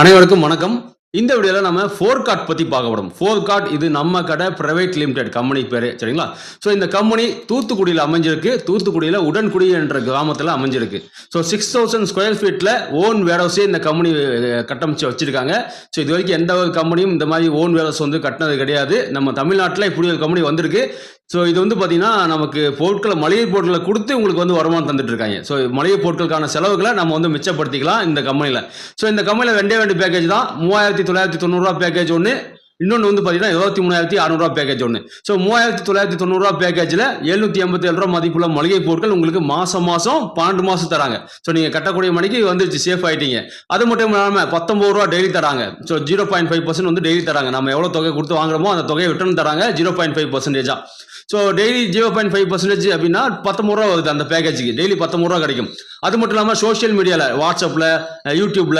அனைவருக்கும் வணக்கம். இந்த வீடியோவில் நம்ம ஃபோர் கார்ட் பற்றி பார்க்க போகிறோம் ஃபோர் கார்ட் இது நம்ம கடை பிரைவேட் லிமிடெட் கம்பெனி பேர் சரிங்களா? ஸோ இந்த கம்பெனி தூத்துக்குடியில் அமைஞ்சிருக்கு. தூத்துக்குடியில் உடன்குடி என்ற கிராமத்தில் அமைஞ்சிருக்கு. ஸோ சிக்ஸ் தௌசண்ட் ஸ்கொயர் ஃபீட்டில் ஓன் வேரோஸே இந்த கம்பெனி கட்டமைச்சு வச்சிருக்காங்க. ஸோ இது வரைக்கும் எந்த ஒரு கம்பெனியும் இந்த மாதிரி ஓன் வேரோஸ் வந்து கட்டினது கிடையாது. நம்ம தமிழ்நாட்டில் இப்படி ஒரு கம்பெனி வந்திருக்கு. ஸோ இது வந்து பார்த்தீங்கன்னா நமக்கு பொருட்களை மளிகை பொருட்களை கொடுத்து உங்களுக்கு வந்து வருமானம் தந்துட்டு இருக்காங்க ஸோ மளிகை பொருட்களுக்கான செலவுகளை நம்ம வந்து மிச்சப்படுத்திக்கலாம் இந்த கம்பெனியில் ஸோ இந்த கம்பெனியில் ரெண்டே ரெண்டு பேக்கேஜ் தான். மூவாயிரத்தி தொள்ளாயிரத்தி தொண்ணூறுரூவா பேக்கேஜ் ஒன்று இன்னொன்று வந்து பார்த்தீங்கன்னா இருபத்தி மூணாயிரத்தி அறநூறுவா பேக்கேஜ் ஒன்று ஸோ மூவாயிரத்தி தொள்ளாயிரத்தி தொண்ணூறுரூவா பேக்கேஜில் எழுநூற்றி எண்பத்தி ஏழு ரூபா மதிப்புள்ள மளிகை பொருட்கள் உங்களுக்கு மாதம் மாதம் பன்னெண்டு மாதம் தராங்க. ஸோ நீங்கள் கட்டக்கூடிய மணிக்கு வந்துருச்சு சேஃப் ஆகிட்டீங்க அது மட்டும் இல்லாமல் பத்தொம்பது ரூபா டெய்லி தராங்க. So zero point five percent வந்து டெய்லி தராங்க. நம்ம எவ்வளோ தொகை கொடுத்து வாங்குறோமோ அந்த தொகையை ரிட்டர்ன் தராங்க zero point five பர்சன்டேஜா so daily zero point five percentage அப்படின்னா பத்தொம்பது ரூபா வருது அந்த பேக்கேஜுக்கு டெய்லி பத்தொம்பது ரூபா கிடைக்கும். அது மட்டும் இல்லாமல் சோஷியல் மீடியாவில் வாட்ஸ்அப்பில் யூடியூப்பில்